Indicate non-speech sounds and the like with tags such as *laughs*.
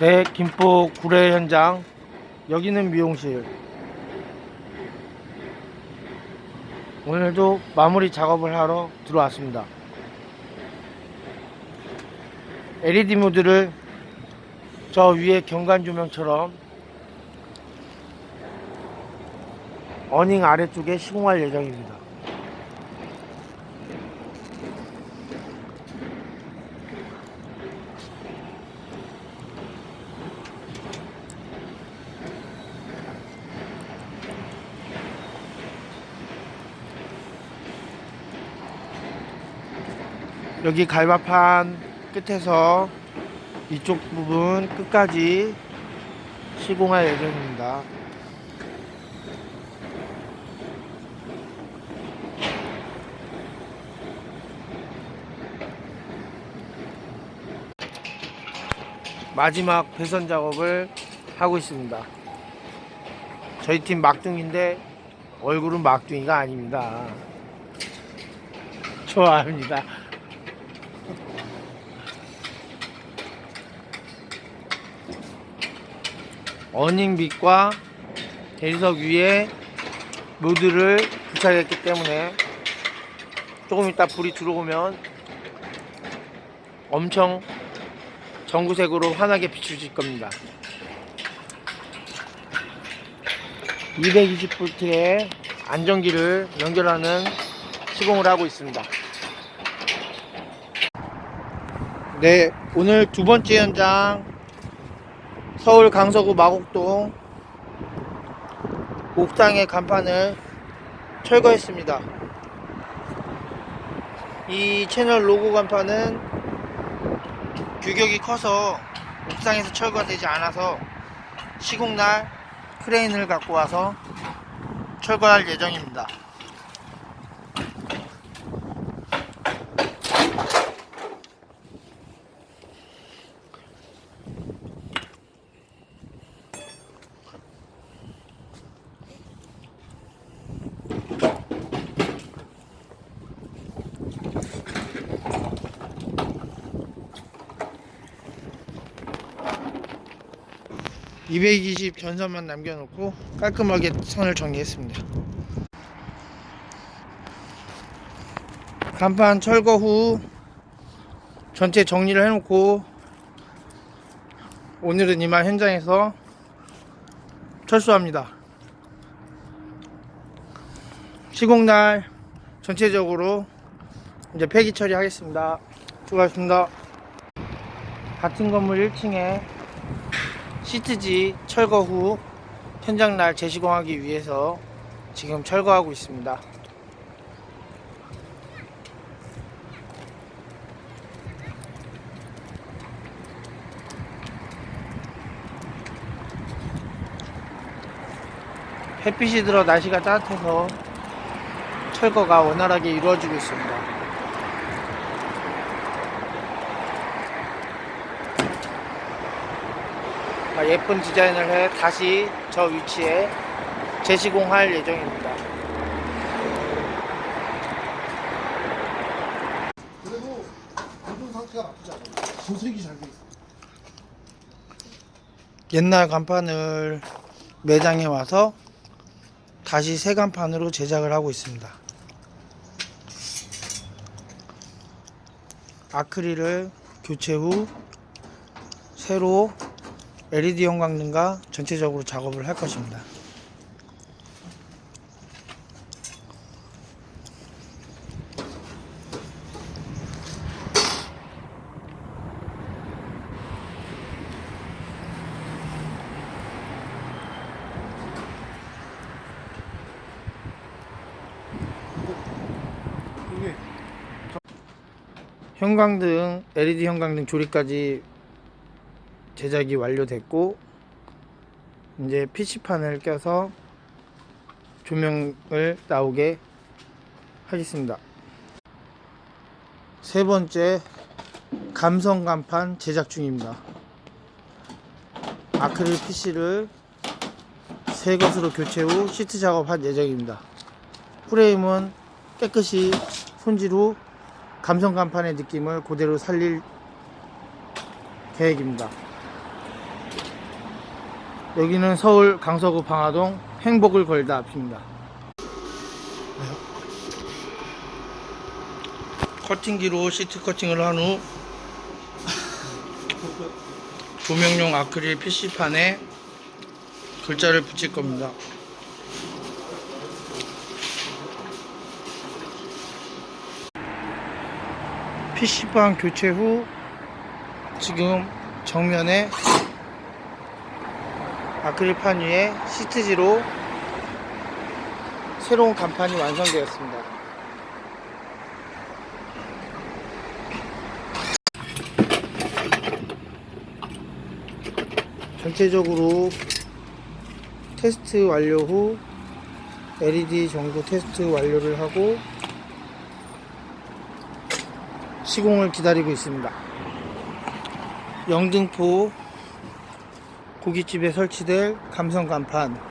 네, 김포 구례 현장. 여기는 미용실. 오늘도 마무리 작업을 하러 들어왔습니다. LED 모드를 저 위에 경관 조명처럼 어닝 아래쪽에 시공할 예정입니다. 여기 갈바판 끝에서 이쪽 부분 끝까지 시공할 예정입니다. 마지막 배선 작업을 하고 있습니다. 저희 팀 막둥인데 얼굴은 막둥이가 아닙니다. *laughs* 좋아합니다. 어닝빗과 대리석 위에 모드를 부착했기 때문에 조금 이따 불이 들어오면 엄청 전구색으로 환하게 비추질 겁니다. 220V의 안전기를 연결하는 시공을 하고 있습니다. 네, 오늘 두 번째 현장 서울 강서구 마곡동 옥상의 간판을 철거했습니다. 이 채널 로고 간판은 규격이 커서 옥상에서 철거가 되지 않아서 시공날 크레인을 갖고 와서 철거할 예정입니다. (220) 전선만 남겨놓고 깔끔하게 선을 정리했습니다. 간판 철거 후 전체 정리를 해놓고 오늘은 이만 현장에서 철수합니다. 시공날 전체적으로 이제 폐기 처리하겠습니다. 수고하셨습니다. 같은 건물 1층에 시트지 철거 후 현장 날 재시공하기 위해서 지금 철거하고 있습니다. 햇빛이 들어 날씨가 따뜻해서 철거가 원활하게 이루어지고 있습니다. 예쁜 디자인을 해 다시 저 위치에 재시공할 예정입니다. 그래도 모든 상태가 나쁘지 않아요. 도색이 잘 돼 있어. 옛날 간판을 매장에 와서 다시 새 간판으로 제작을 하고 있습니다. 아크릴을 교체 후 새로 LED 형광등과 전체적으로 작업을 할 것입니다. 형광등, LED 형광등 조립까지 제작이 완료됐고 이제 PC판을 껴서 조명을 나오게 하겠습니다. 세 번째 감성 간판 제작 중입니다. 아크릴 PC를 새 것으로 교체 후 시트 작업할 예정입니다. 프레임은 깨끗이 손질 후 감성 간판의 느낌을 그대로 살릴 계획입니다. 여기는 서울 강서구 방화동 행복을 걸다 앞입니다. 커팅기로 시트 커팅을 한 후 조명용 아크릴 PC판에 글자를 붙일 겁니다. PC판 교체 후 지금 정면에 아크릴판 위에 시트지로 새로운 간판이 완성되었습니다. 전체적으로 테스트 완료 후 LED 전구 테스트 완료를 하고 시공을 기다리고 있습니다. 영등포 고깃집에 설치될 감성 간판